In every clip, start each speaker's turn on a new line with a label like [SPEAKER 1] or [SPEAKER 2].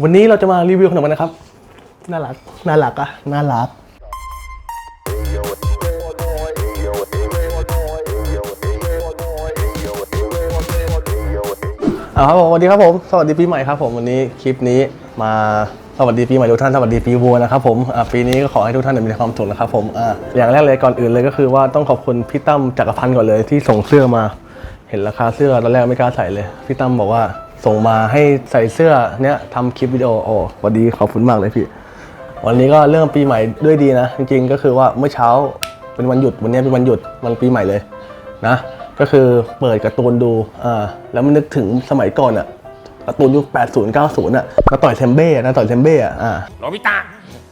[SPEAKER 1] วันนี้เราจะมารีวิวขนมกันนะครับ น่ารัก น่ารักอะน่ารัก เอาครับผมสวัสดีครับผม สวัสดีปีใหม่ครับผมวันนี้คลิปนี้มาสวัสดีปีใหม่ทุกท่านสวัสดีปีวัวนะครับผมอะปีนี้ก็ขอให้ทุกท่านมีความสุขนะครับผมอะอย่างแรกเลยก่อนอื่นเลยก็คือว่าต้องขอบคุณพี่ตั้มจักรพันธ์ก่อนเลยที่ส่งเสื้อมา เห็นราคาเสื้อตอนแรกไม่กล้าใส่เลย พี่ตั้มบอกว่า ส่งมาให้ใส่เสื้อเนี้ยทำคลิปวิดีโอโอ้สวัสดีขอบคุณมากเลยพี่ วันนี้ก็เริ่มปีใหม่ด้วยดีนะ จริงๆ ก็คือว่าเมื่อเช้าเป็นวันหยุดวันนี้เป็นวันหยุดวันปีใหม่เลยนะ ก็คือเปิดการ์ตูนดูอ่าแล้วมันนึกถึงสมัยก่อนอะการ์ตูนยุค 80 90อะนาต่อยเทมเบ้อะนาต่อยเทมเบ้อะอ่า
[SPEAKER 2] โนบิตะ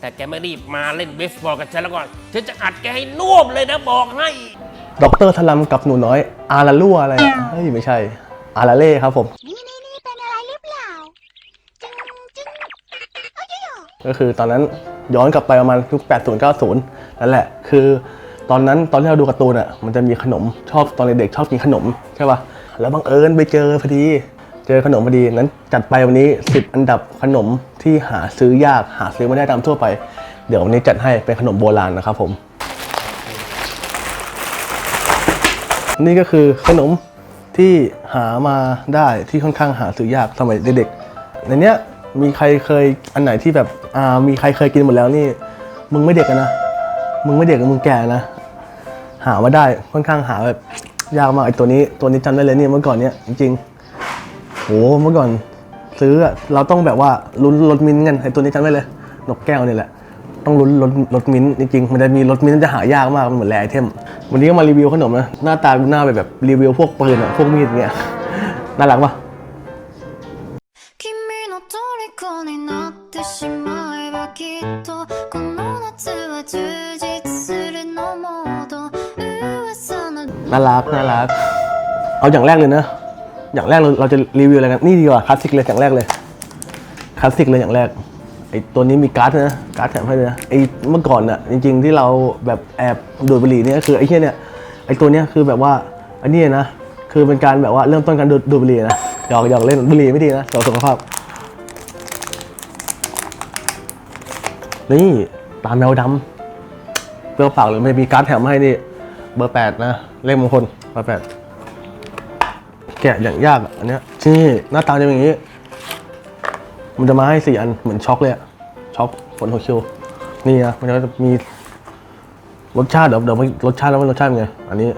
[SPEAKER 2] แต่แกไม่รีบมาเล่นเบสบอลกับฉันแล้วก่อนฉันจะอัดแกให้น่วมเลยนะบอกให้
[SPEAKER 1] ด็อกเตอร์สลัมกับหนูน้อย อาราลัวอะไรอะเฮ้ยไม่ใช่ อาราเล่ครับผม ก็คือตอนนั้นย้อนกลับไปประมาณยุค80 90 นั่นแหละ คือตอนนั้นตอนที่เราดูการ์ตูนอะมันจะมีขนมชอบตอนเด็กๆชอบกินขนมใช่ป่ะแล้วบังเอิญไปเจอพอดี เจอขนมพอดีนั้นจัดไปวันนี้ 10 อันดับขนมที่หาซื้อยากหาซื้อไม่ได้ตามทั่วไป เดี๋ยววันนี้จัดให้เป็นขนมโบราณนะครับผม นี่ก็คือขนมที่หามาได้ที่ค่อนข้างหาซื้อยากสมัยเด็กๆในเนี้ย มีใครเคยอันไหนที่แบบอ่ามีใครเคยกินหมดแล้วนี่ มึงไม่เด็กนะ มึงไม่เด็กมึงแก่นะ หามาได้ค่อนข้างหาแบบยากมากไอตัวนี้ตัวนี้จำได้เลยเนี่ยเมื่อก่อนเนี้ยจริงๆโหเมื่อก่อนซื้อเราต้องแบบว่าลุ้นรถมิ้นท์กันไอตัวนี้จำได้เลยนกแก้วนี่แหละต้องลุ้นรถรถมิ้นจริงๆมันจะมีรถมิ้นจะหายากมากมันเหมือนแรไอเทมวันนี้ก็มารีวิวขนมนะหน้าตาหน้าแบบแบบรีวิวพวกปืนอะพวกมีดเงี้ยน่ารักปะ
[SPEAKER 3] は充実するのもっと噂の
[SPEAKER 1] น่ารักน่ารัก เอาอย่างแรกเลยนะ อย่างแรกเราเราจะรีวิวอะไรกัน นี่ดีกว่าคลาสสิกเลยอย่างแรกเลย คลาสสิกเลยอย่างแรก ไอตัวนี้มีการ์ดนะ การ์ดแถมให้เลยนะ ไอเมื่อก่อนอะจริง ๆ ที่เราแบบแอบดูดบุหรี่เนี่ยคือไอเนี้ยเนี่ย ไอตัวเนี้ยคือแบบว่าอันนี้นะ คือเป็นการแบบว่าเริ่มต้นการดูดดูดบุหรี่นะหยอกหยอกเล่นบุหรี่ไม่ดีนะต่อสุขภาพ นี่ ตาแมวดำเปรี้ยวปากเลยมันจะมีการ์ดแถมให้นี่ เบอร์แปดนะ เลขมงคลเบอร์แปดแกะอย่างยากอันเนี้ยนี่หน้าตาจะเป็นอย่างนี้ มันจะมาให้สี่อันเหมือนช็อกเลยอะช็อกฝนหัวคิวนี่นะมันก็จะมีรสชาติเดี๋ยวเดี๋ยวรสชาติแล้วมันรสชาติเป็นไงอันนี้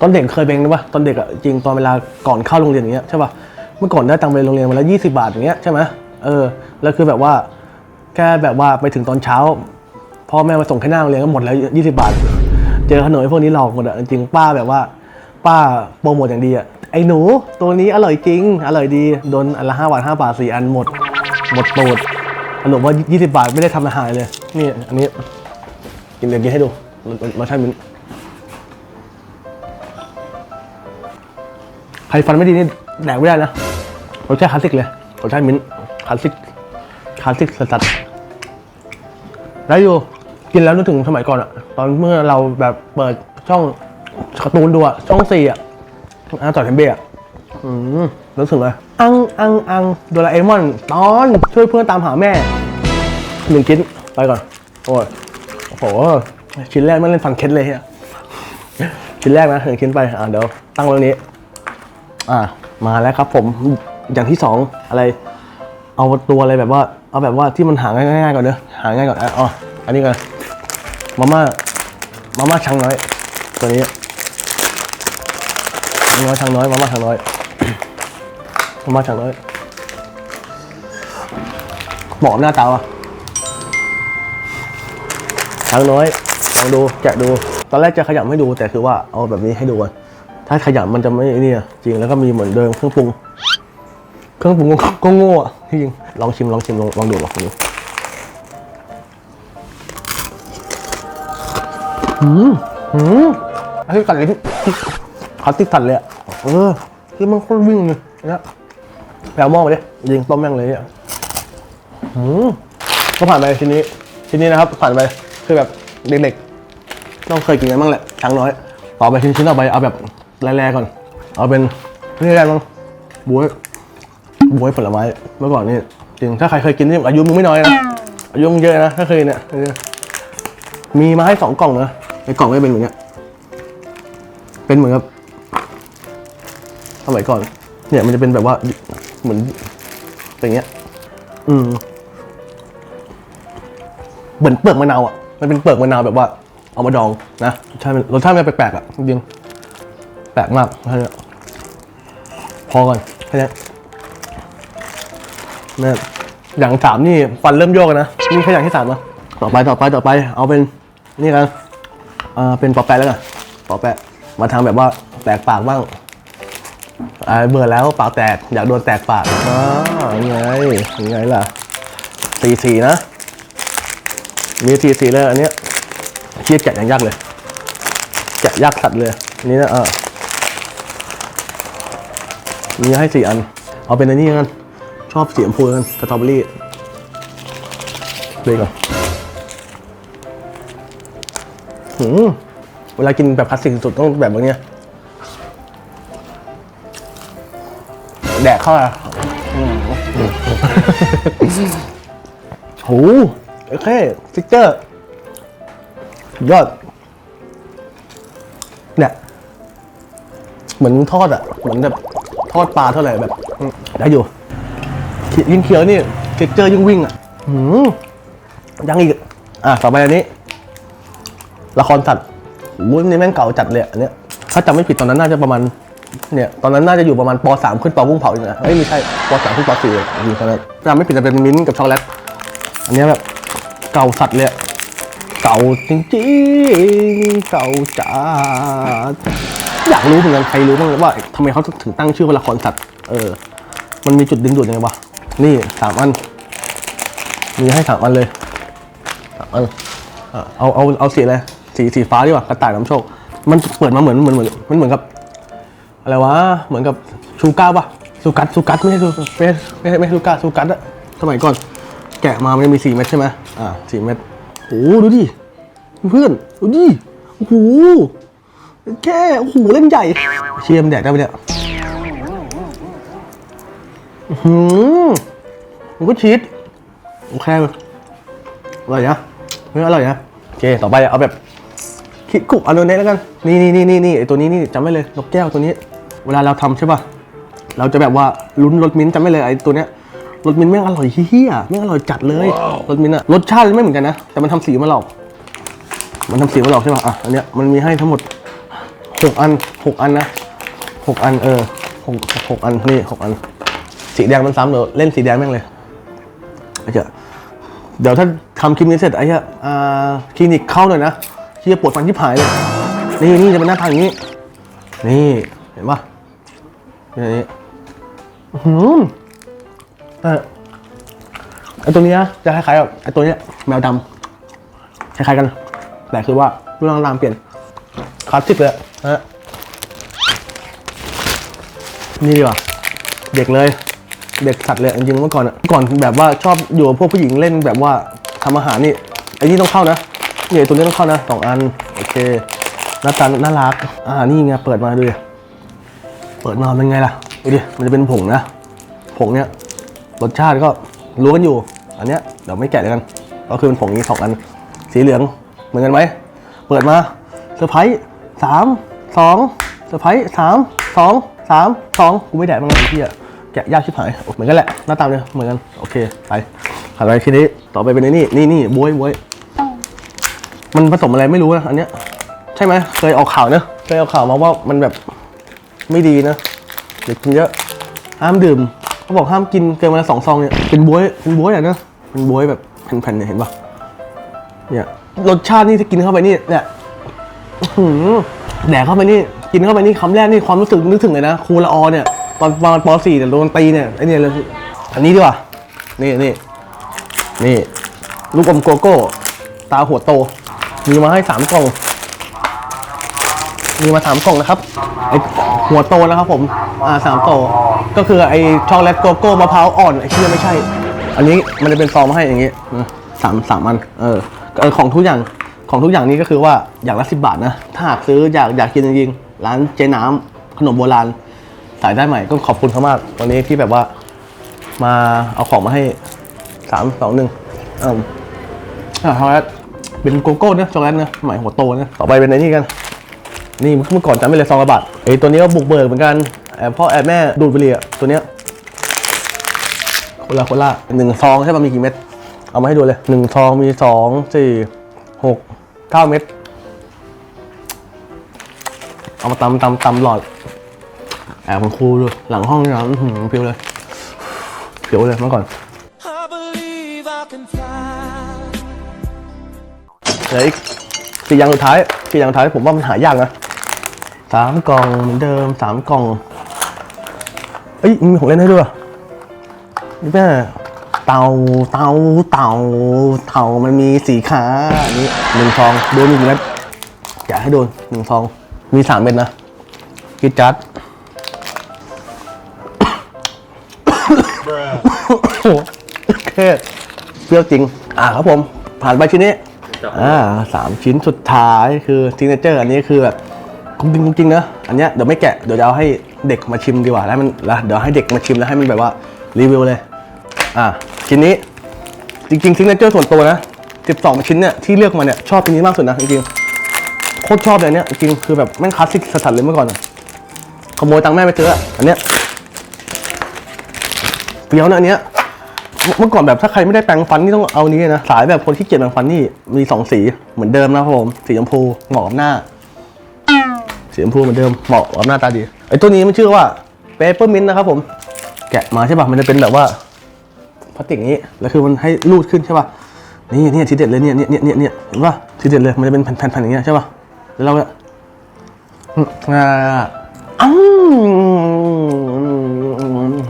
[SPEAKER 1] ตอนเด็กเคยเป็นหรือปะตอนเด็กอะจริงตอนเวลาก่อนเข้าโรงเรียนอย่างเงี้ยใช่ปะเมื่อก่อนได้ตังค์ไปโรงเรียนวันละยี่สิบาทอย่างเงี้ยใช่ไหมเออแล้วคือแบบว่า แค่แบบว่าไปถึงตอนเช้าพ่อแม่มาส่งแค่หน้าโรงเรียนก็หมดแล้วยี่สิบาท เจอขนมพวกนี้หลอกหมดอะจริงป้าแบบว่าป้าโปรโมทอย่างดีอะไอ้หนูตัวนี้อร่อยจริง อร่อยดีโดนอันละห้าบาทห้าบาทสี่อันหมด หมดตูดสรุปว่ายี่สิบาทไม่ได้ทำอาหารเลย นี่อันนี้ กินเดี๋ยวกินให้ดูรสชาติมิ้นใครฟันไม่ดีนี่แดกไม่ได้นะรสชาติคลาสสิกเลยรสชาติมิ้นคลาสสิกคลาสสิกสัสๆ ได้อยู่กินแล้วนึกถึงสมัยก่อนอะตอนเมื่อเราแบบเปิดช่องการ์ตูนดูอะช่องสี่อะอาต่อเทมเบ้อะอืมรู้สึกเลยอังอังอังโดราเอมอน ตอนช่วยเพื่อนตามหาแม่หนึ่งชิ้นไปก่อน โอ้ยโอ้โหชิ้นแรกไม่เล่นฟันเคสเลยเฮียชิ้นแรกนะหนึ่งชิ้นไปอ่าเดี๋ยวตั้งตรงนี้ อ่า มาแล้วครับ ผมอย่างที่สองอะไร เอาตัวอะไรแบบว่า เอาแบบว่าที่มันหาง่ายๆก่อนเนอะ หาง่ายก่อนอะอ๋ออันนี้ก่อนมาม่ามาม่าช้างน้อย ตัวนี้มาม่าช้างน้อยมาม่าช้างน้อยมาม่าช้างน้อยเหมาะกับหน้าตาว่ะช้างน้อยลองดูแกะดู ตอนแรกจะขยำให้ดูแต่คือว่าเอาแบบนี้ให้ดูก่อนถ้าขยำมันจะไม่นี่จริงแล้วก็มีเหมือนเดิมเครื่องปรุง เครื่องปรุงก็โง่จริงลองชิมลองชิมลองลองดูลองดู หืมหืมไอ้ที่กัดลิ้นเขาติดกัดเลยอะเออที่มันโคตรวิ่งเลยเนี่ยแปลหม้อมาดิยิงต้มแม่งเลยอะหืมก็ผ่านไปทีนี้ทีนี้นะครับผ่านไปคือแบบเด็กๆ ต้องเคยกินกันบ้างแหละช้างน้อย ต่อไปชิ้นชิ้นต่อไปเอาแบบแร่ๆก่อน เอาเป็นนี่แรกมั้งบวยบวยผลไม้เมื่อก่อนนี่จริงถ้าใครเคยกินนี่อายุมึงไม่น้อยนะอายุมึงเยอะนะถ้าเคยเนี่ยเออมีมาให้สองกล่องนะ ในกล่องไม่เป็นอย่างเงี้ย เป็นเหมือนกับสมัยก่อน เนี่ยมันจะเป็นแบบว่าเหมือนอย่างเงี้ย อืม เหมือนเปลือกมะนาวอะ มันเป็นเปลือกมะนาวแบบว่า เอามาดองนะรสชาติมันรสชาติมันแปลกๆอะจริงแปลกมากแค่นี้พอก่อนแค่นี้เนี่ยอย่างสามนี่ฟันเริ่มโยกนะนี่แค่อย่างที่สามนะต่อไปต่อไปต่อไป เอาเป็นนี่กัน อ่าเป็นปอแปะแล้วกันปอแปะมาทำแบบว่าแตกปากบ้างอ่าเบื่อแล้วปากแตกอยากโดนแตกปากอ่าไงไงล่ะสีสีนะ มีสีสีเลยอันเนี้ยเทียแกะอย่างยากเลยแกะยากสัตว์เลยอันนี้นะเออมีให้สี่อัน เอาเป็นอันนี้กันชอบสีชมพูกันสตรอเบอรี่เลยก่อน หืมเวลากินแบบคลาสสิกสุดต้องแบบแบบนี้แดกเข้าอะอืมโหโอเคฟิกเจอร์ยอด เนี่ย เหมือนทอดอะ เหมือนแบบทอดปลาเท่าไหร่แบบ ได้อยู่ ยิ่งเคี้ยวนี่เท็กเจอร์ยิ่งวิ่งอะหืมยังอีก อะต่อไปอันนี้ ละครสัตว์วุ้ยนี่แม่งเก่าจัดเลยอันเนี้ยถ้าจำไม่ผิดตอนนั้นน่าจะประมาณเนี่ยตอนนั้นน่าจะอยู่ประมาณป .3 ขึ้นปกุ้งเผาอยู่นะเอ้ยไม่ใช่ป .3 ขึ้นป .4 เลยอยู่ตอนนั้นจำไม่ผิดจะเป็นมิ้นท์กับช็อกโกแลตอันเนี้ยแบบเก่าสัตว์เลยเก่าจริงๆเก่าจัดอยากรู้เหมือนกันใครรู้บ้างว่าทำไมเขาถึงตั้งชื่อว่าละครสัตว์เออ มันมีจุดดึงดูดยังไงวะนี่สามอันมีให้สามอันเลยสามอันอะเอาเอาเอาสีอะไร สีสีฟ้าดีกว่ากระต่ายน้ำโชค มันเปิดมาเหมือนเหมือนเหมือนมันเหมือนกับ อะไรวะเหมือนกับชูก้าปะซูกัสซูกัสไม่ใช่ซูไม่ใช่ไม่ใช่ไม่ใช่ชูก้าซูกัสอะสมัยก่อน แกะมามันจะมีสี่เม็ดใช่ไหมอ่าสี่เม็ดโอ้โหดูดิเพื่อนดูดิโอ้โหแค่โอ้โหเล่นใหญ่ เชียมแดกได้ไหมเนี่ยหืมมันก็ชีสโอเคเลยอร่อยนะเฮ้ยอร่อยนะโอเค ต่อไปเอาแบบ คิกุอันนี้แล้วกัน นี่นี่นี่นี่นี่ไอตัวนี้นี่จำไว้เลยนกแก้วตัวนี้ เวลาเราทำใช่ป่ะ เราจะแบบว่าลุ้นรสมิ้นท์จำไว้เลยไอตัวเนี้ยรสมิ้นท์แม่งอร่อยเฮี้ยแม่งอร่อยจัดเลยรสมิ้นท์อะรสชาติไม่เหมือนกันนะ แต่มันทำสีมาหลอก มันทำสีมาหลอกใช่ป่ะ อะ อันเนี้ยมันมีให้ทั้งหมดหกอันหกอันนะหกอันเออหกหกอันนี่หกอัน สีแดงมันซ้ำเดี๋ยวเล่นสีแดงแม่งเลยไอ้เจ้าเดี๋ยวถ้าทำคลิปนี้เสร็จไอ้เหี้ยอ่าคลินิกเข้าหน่อยนะ ที่จะปวดฟันที่ผายเลย นี่นี่จะเป็นหน้าทางอย่างนี้ นี่ เห็นปะเป็นอย่างนี้อื้อหือเออไอตัวเนี้ยจะคล้ายๆกับไอตัวเนี้ยแมวดำคล้ายๆกัน แต่คือว่ารูปร่างรามเปลี่ยนคลาสสิกเลยนะฮะนี่ดีกว่าเด็กเลย เด็กสัตว์เลยจริงๆเมื่อก่อนอะเมื่อก่อนแบบว่าชอบอยู่กับพวกผู้หญิงเล่นแบบว่าทำอาหารนี่ไอ้นี่ต้องเข้านะ นี่ตัวนี้ต้องเข้านะสองอัน โอเคหน้าตาน่ารัก อ่า นี่ไง เปิดมาดูดิเปิดมาเป็นไงล่ะ ดูดิ มันจะเป็นผงนะ ผงเนี้ย รสชาติก็รู้กันอยู่ อันเนี้ยเดี๋ยวไม่แกะเลยกัน ก็คือเป็นผงนี้สองอัน สีเหลือง เหมือนกันไหม เปิดมาเซอร์ไพรส์สามสองเซอร์ไพรส์สามสองสามสองกูไม่แดกมันไอ้ที่อะแกะยากชิบหาย เหมือนกันแหละ หน้าตาเนี่ยเหมือนกัน โอเค ไปถัดไปทีนี้ ต่อไปเป็นไอ้นี่ นี่นี่บวยบวย มันผสมอะไรไม่รู้นะอันเนี้ย ใช่ไหมเคยออกข่าวเนอะเคยออกข่าวมาว่ามันแบบไม่ดีนะเด็กกินเยอะห้ามดื่มเขาบอกห้ามกินเกินวันละสองซองเนี่ยเป็นบวยเป็นบวยอะเนอะเป็นบวยแบบแผ่นๆเนี่ยเห็นปะเนี่ยรสชาตินี่ถ้ากินเข้าไปนี่เนี่ยอื้อหือแดกเข้าไปนี่กินเข้าไปนี่คำแรกนี่ความรู้สึกนึกถึงเลยนะครูละออเนี่ยตอนประมาณป .4 เนี่ยโดนตีเนี่ยไอเนี่ยเลยอันนี้ดีกว่านี่นี่นี่ลูกอมโกโก้ ตาหัวโต มีมาให้สามกล่อง มีมาสามกล่องนะครับไอหัวโตนะครับผมอ่าสามโต ก็คือไอช็อกโกแลตโกโก้มะพร้าวอ่อนไอที่ไม่ใช่ อันนี้มันจะเป็นซองมาให้อย่างงี้นะสามสามอันเออเออของทุกอย่างของทุกอย่างนี้ก็คือว่าอย่างละสิบบาทนะ ถ้าหากซื้ออยากอยากกินจริงๆร้านเจ๊น้ำขนมโบราณสายได้ใหม่ก็ขอบคุณเขามาก วันนี้ที่แบบว่ามาเอาของมาให้สามสองหนึ่งอ่าช็อกโกแลต เป็นโกโก้นะช็อกโกแลตนะหมายหัวโตนะต่อไปเป็นไอ้นี่กัน นี่เมื่อก่อนจำไม่เลยซองละบาทไอ้ตัวนี้ก็บุกเบิกเหมือนกันแอบพ่อแอบแม่ดูดบุหรี่อะตัวเนี้ยโคลาโคล่าหนึ่งซองใช่ป่ะมีกี่เม็ดเอามาให้ดูเลยหนึ่งซองมีสองสี่หกเก้าเม็ดเอามาตำตำตำหลอดแอบคุณครูดูหลังห้องนี่นะอื้อหือเพียวเลยเพียวเลยเมื่อก่อน
[SPEAKER 4] I believe I can fly.
[SPEAKER 1] เหลืออีกสี่อย่างสุดท้ายสี่อย่างสุดท้ายผมว่ามันหายากนะสามกล่องเหมือนเดิมสามกล่องเอ้ยมีของเล่นให้ด้วยนี่แม่เต่าเต่าเต่าเต่ามันมีสีขาอันนี้หนึ่งฟองโดนมีกี่เม็ดอยากให้โดนหนึ่งฟองมีสามเม็ดนะกิดจัดโอ้โหเคเปรี้ยวจริง อ่าครับผม ผ่านไปชิ้นนี้ อ่าสามชิ้นสุดท้ายคือซิงเกิลอันนี้คือแบบจริงจริงนะอันเนี้ยเดี๋ยวไม่แกะเดี๋ยวจะเอาให้เด็กมาชิมดีกว่าแล้วมันแล้วเดี๋ยวให้เด็กมาชิมแล้วให้มันแบบว่ารีวิวเลยอ่าชิ้นนี้จริงๆซิงเกิลส่วนตัวนะ12ชิ้นเนี่ยที่เลือกมาเนี่ยชอบชิ้นนี้มากสุดนะจริงๆโคตรชอบเลยเนี้ยจริงคือแบบแม่งคลาสสิกสัสๆเลยเมื่อก่อนขโมยตังค์แม่ไปซื้ออะอันเนี้ยเปรี้ยวนะอันเนี้ย เมื่อก่อนแบบถ้าใครไม่ได้แปรงฟันนี่ต้องเอานี้นะ สายแบบคนที่เกียจแปรงฟันนี่มีสองสีเหมือนเดิมนะครับผม สีชมพูเหมาะกับหน้า สีชมพูเหมือนเดิมเหมาะกับหน้าตาดี ไอ้ตัวนี้มันชื่อว่าเปเปอร์มินนะครับผม แกะมาใช่ป่ะ มันจะเป็นแบบว่าพลาสติกนี้ แล้วคือมันให้รูดขึ้นใช่ป่ะ นี่เนี่ยทีเด็ดเลยเนี่ยเนี่ยเนี่ยเนี่ยเห็นป่ะทีเด็ดเลย มันจะเป็นแผ่นๆอย่างเงี้ยใช่ป่ะ แล้วเราเนี่ยอ่าอ้าว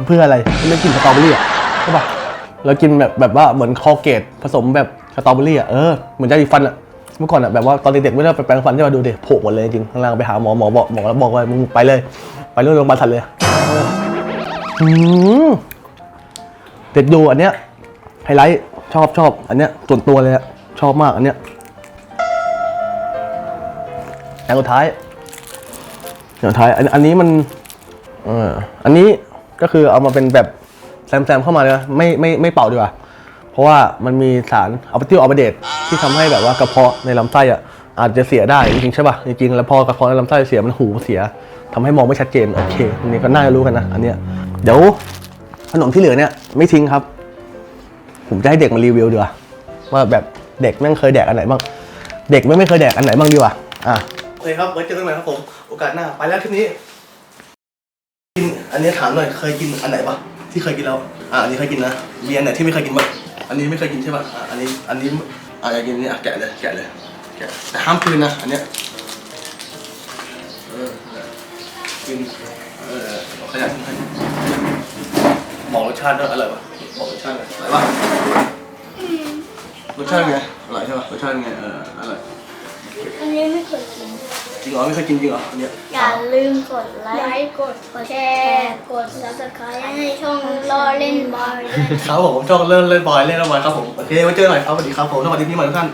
[SPEAKER 1] เพื่ออะไรไม่กินสตรอเบอรี่อะใช่ป่ะ แล้วกินแบบแบบว่าเหมือนคอเกตผสมแบบสตรอเบอรี่อะเออเหมือนยาสีฟันอะเมื่อก่อนอะแบบว่าตอนเด็กๆไม่ได้ไปแปรงฟันใช่ป่ะดูดิโผล่หมดเลยจริงข้างล่างไปหาหมอหมอบอกหมอแล้วบอกว่ามึงไปเลย ไปโรงพยาบาลสัตว์เลยเด็ดอยู่อันเนี้ยไฮไลท์ชอบชอบอันเนี้ยส่วนตัวเลยอะชอบมากอันเนี้ยอย่างสุดท้ายอย่างสุดท้ายอันอันนี้มันเอออันนี้ก็คือเอามาเป็นแบบ แซมๆเข้ามาเลยนะไม่ไม่ไม่เป่าดีกว่า เพราะว่ามันมีสารอัลปติลอัลปเดตที่ทำให้แบบว่ากระเพาะในลำไส้อะอาจจะเสียได้จริงๆใช่ป่ะจริงๆแล้วพอกระเพาะในลำไส้เสียมันหูเสียทำให้มองไม่ชัดเจนโอเคอันนี้ก็น่าจะรู้กันนะอันเนี้ยเดี๋ยวขนมที่เหลือเนี่ยไม่ทิ้งครับ ผมจะให้เด็กมารีวิวดีกว่าว่าแบบเด็กแม่งเคยแดกอันไหนบ้าง เด็กแม่ไม่เคยแดกอันไหนบ้างดีกว่าอะโอเคครับไว้เจอกันใหม่ครับผม โอกาสหน้า ไปแล้วทีนี้ กิน อันนี้ถามหน่อย เคยกินอันไหนปะ ที่เคยกินแล้ว อ่าอันนี้เคยกินนะ มีอันไหนที่ไม่เคยกินบ้างอันนี้ไม่เคยกินใช่ปะอ่าอันนี้ อันนี้ อ่าอยากกินอันนี้อะแกะเลย แกะเลย แกะ แต่ห้ามคืนนะ อันเนี้ย เออกิน เออเอาขยะทิ้งให้บอกรสชาติด้วยอร่อยปะบอกรสชาติหน่อยอร่อยปะรสชาติเป็นไง อร่อยใช่ปะรสชาติเป็นไง เออ อร่อย
[SPEAKER 5] อันนี้ไม่เคยกิน
[SPEAKER 1] จ ริงเหรอไม่เคยกินจริงเหรออันเนี้ย
[SPEAKER 5] อย่าลืมกดไลค์กดแชร์ กด subscribe ให้ช่องรอเล่นบอยด้วย
[SPEAKER 1] ครับผมผมชอบเล่นเล่นบอยเล่นแล้วบอยครับผมโอเคไว้เจอกันใหม่ครับสวัสดีครับผมสวัสดีพี่ใหม่ทุกท่าน